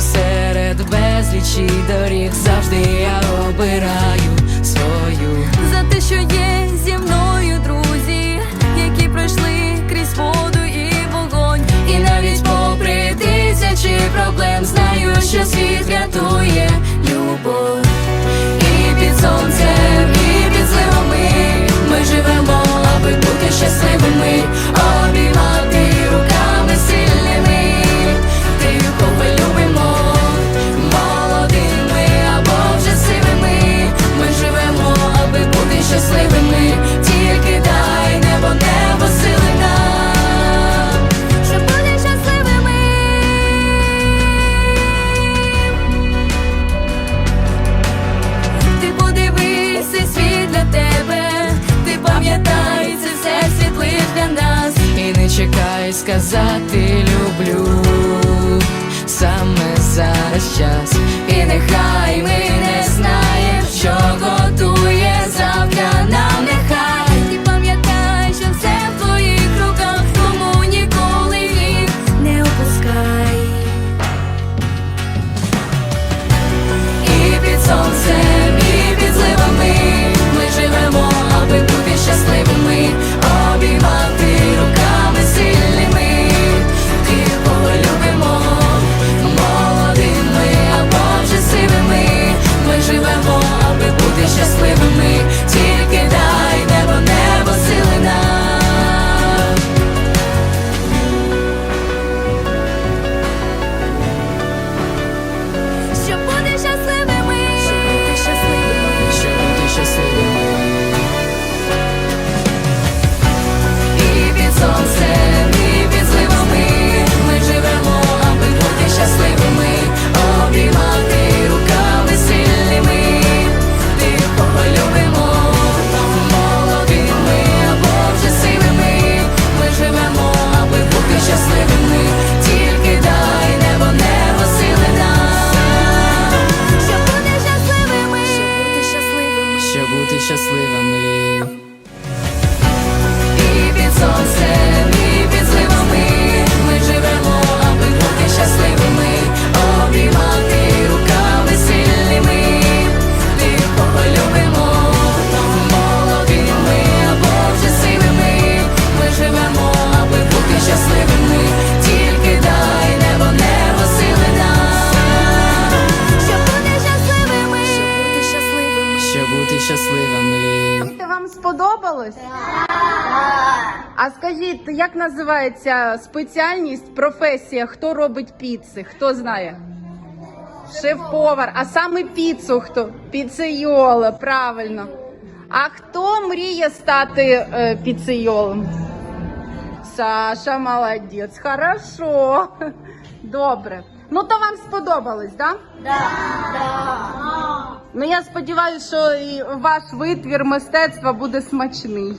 серед безлічі доріг завжди я обираю. сказати люблю саме зараз час, і нехай ми. нами бути щасливими. сподобалось? Так! А скажіть, як називається спеціальність, професія? Хто робить піци? Хто знає? Шеф-повар, а саме піцу хто? Піцейола, правильно. А хто мріє стати е, піцейолом? Саша, молодець, хорошо. Добре. Ну то вам сподобалось, так? Да? Так. Да. Ну я сподіваюся, що і ваш витвір мистецтва буде смачний.